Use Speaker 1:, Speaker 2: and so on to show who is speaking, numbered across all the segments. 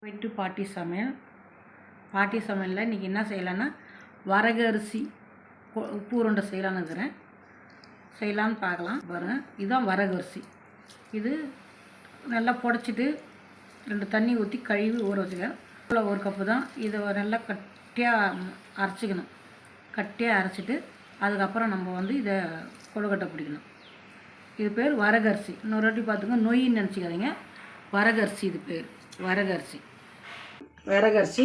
Speaker 1: வெட்டு பாட்டி சமையல். பாட்டி சமையலில் இன்றைக்கி என்ன செய்யலான்னா வரகு அரிசி கொ- செய்யலான்னு இருக்கிறேன் செய்யலான்னு பார்க்கலாம். பாருங்கள் இதுதான் வரகு அரிசி. இது நல்லா புடச்சிட்டு ரெண்டு தண்ணி ஊற்றி கழுவி ஊற வச்சுக்க இவ்வளோ ஒரு கப்பு தான். இதை நல்லா கட்டியாக அரைச்சிக்கணும். கட்டியாக அரைச்சிட்டு அதுக்கப்புறம் நம்ம வந்து இதை கொழுக்கட்டை பிடிக்கணும். இது பேர் வரகரிசி இன்னொரு வாட்டி பார்த்துங்க நொய்ன்னு நினச்சிக்காதீங்க. வரகரிசி இது பேர். வரகரிசி விறகரிசி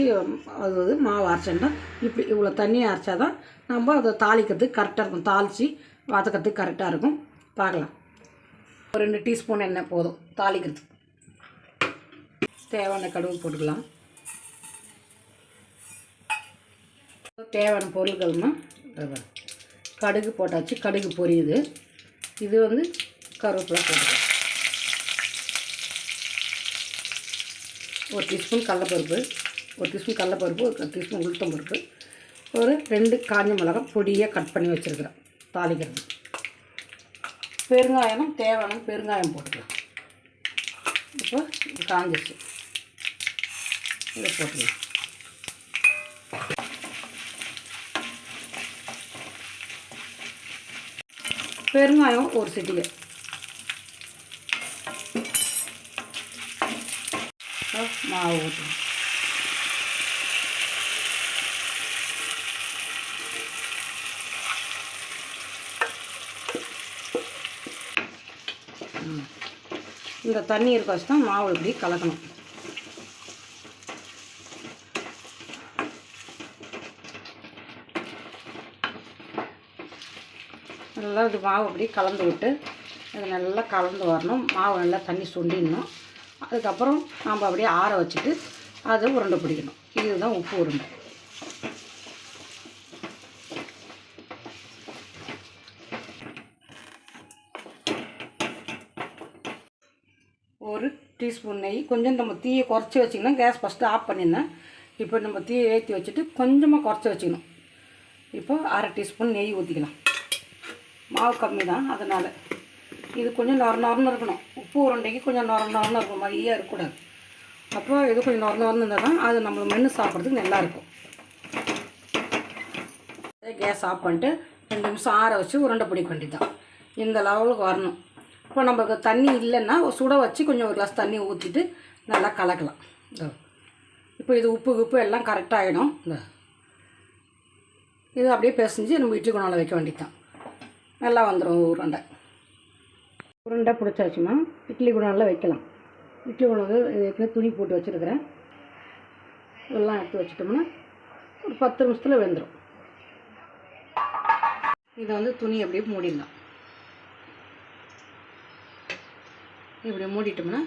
Speaker 1: அது வந்து மாவு அரைச்சோம்னா இப்படி இவ்வளோ தண்ணியை அரைச்சா தான் நம்ம அதை தாளிக்கிறதுக்கு கரெக்டாக இருக்கும். தாளித்து வதக்கிறதுக்கு கரெக்டாக இருக்கும். பார்க்கலாம். ஒரு ரெண்டு டீஸ்பூன் எண்ணெய் போதும் தாளிக்கிறதுக்கு. தேவையான கடுகு போட்டுக்கலாம். தேவையான பொருட்கள்னா கடுகு போட்டாச்சு கடுகு பொரியுது. இது வந்து கருவேப்பிலை போட்டுக்கலாம். ஒரு டீஸ்பூன் கடலப்பருப்பு ஒரு டீஸ்பூன் கடலப்பருப்பு ஒரு டீஸ்பூன் உளுத்தம் பருப்பு. ஒரு ரெண்டு காஞ்ச மிளகாய் பொடியாக கட் பண்ணி வச்சுருக்கிறேன் தாளிக்கிறது பெருங்காயம் தேவையான பெருங்காயம் போட்டுக்கலாம். இப்போ காஞ்சிச்சு இதை போட்டுக்கலாம். பெருங்காயம் ஒரு சிட்டிகை. மாவு ஊற்றணும் இந்த தண்ணி இருக்க வச்சு தான் மாவு இப்படி கலக்கணும். நல்லா இது மாவு அப்படி கலந்து விட்டு இது நல்லா கலந்து வரணும். மாவு நல்லா தண்ணி சுண்டிடணும். அதுக்கப்புறம் நாம் அப்படியே ஆற வச்சுட்டு அதை உருண்டை பிடிக்கணும். இதுதான் உப்பு உருண்டை. ஒரு டீஸ்பூன் நெய். கொஞ்சம் நம்ம தீயை குறைச்சி வச்சிங்கன்னா கேஸ் ஃபஸ்ட்டு ஆஃப் பண்ணியிருந்தேன் இப்போ நம்ம தீயை ஏற்றி வச்சுட்டு கொஞ்சமாக குறைச்சி வச்சுக்கணும். இப்போ அரை டீஸ்பூன் நெய் ஊற்றிக்கலாம் மாவு கம்மி தான் அதனால். இது கொஞ்சம் நொர நொரன்னு இருக்கணும். உப்பு உருண்டைக்கு கொஞ்சம் நொர நொரன்னு இருக்கும் மையாக இருக்கக்கூடாது. அப்போ இது கொஞ்சம் நொர நொரன்னு இருந்தால் தான் அது நம்ம மென்று சாப்பிட்றதுக்கு நல்லாயிருக்கும் கேஸ் ஆஃப் பண்ணிட்டு ரெண்டு நிமிஷம் ஆற வச்சு உருண்டை பிடிக்க வேண்டியதான் இந்த லெவலுக்கு வரணும். இப்போ நமக்கு தண்ணி இல்லைன்னா ஒரு சுட வச்சு கொஞ்சம் ஒரு கிளாஸ் தண்ணி ஊற்றிட்டு நல்லா கலக்கலாம். இப்போ இது உப்பு உப்பு எல்லாம் கரெக்டாக ஆகிடும் இந்த இது அப்படியே பிசைஞ்சு நம்ம இட்லி குணால வைக்க வேண்டியதான் நல்லா வந்துடும் உருண்டை. உருண்டை பிடிச்சாச்சுமா இட்லி குடம்லாம் வைக்கலாம். இட்லி குணால் ஏற்கனவே துணி போட்டு வச்சுருக்கிறேன். இதெல்லாம் எடுத்து வச்சிட்டோம்னா ஒரு பத்து நிமிஷத்தில் வெந்துடும் இதை வந்து துணி அப்படியே மூடிடலாம். இப்படி மூடிட்டோம்னா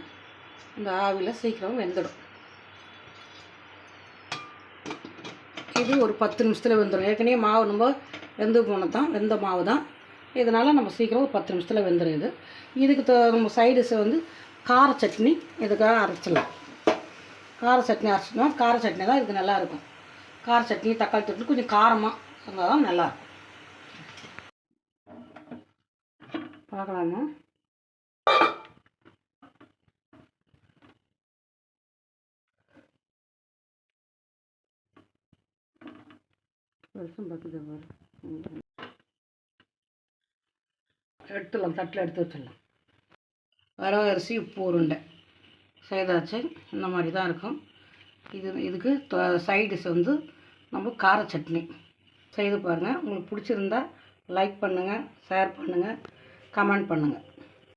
Speaker 1: இந்த ஆவியில் சீக்கிரம் வெந்துடும். இது ஒரு பத்து நிமிஷத்தில் வெந்துடும் ஏற்கனவே மாவு நம்ம வெந்து போனது தான் வெந்த மாவு தான் இதனால் நம்ம சீக்கிரம் ஒரு பத்து நிமிஷத்தில் வெந்துடுது இதுக்கு நம்ம சைடிஷை வந்து கார சட்னி இதுக்காக அரைச்சிடலாம். கார சட்னி அரைச்சிட்டோம்னா கார சட்னி தான் இதுக்கு நல்லாயிருக்கும் கார சட்னி தக்காளி சட்னி கொஞ்சம் காரமாக இருந்தால் தான் நல்லாயிருக்கும் பார்க்கலாமா? வருஷம் பார்த்துட்டு எடுத்துடலாம் தட்டில் எடுத்து வச்சிடலாம். வரவு அரிசி உப்பு உருண்டை. செய்தாச்சு இந்த மாதிரி தான் இருக்கும். இது இதுக்கு சைடிஷ் வந்து நம்ம கார சட்னி. செய்து பாருங்கள் உங்களுக்கு பிடிச்சிருந்தா லைக் பண்ணுங்கள் ஷேர் பண்ணுங்கள் கமெண்ட் பண்ணுங்கள்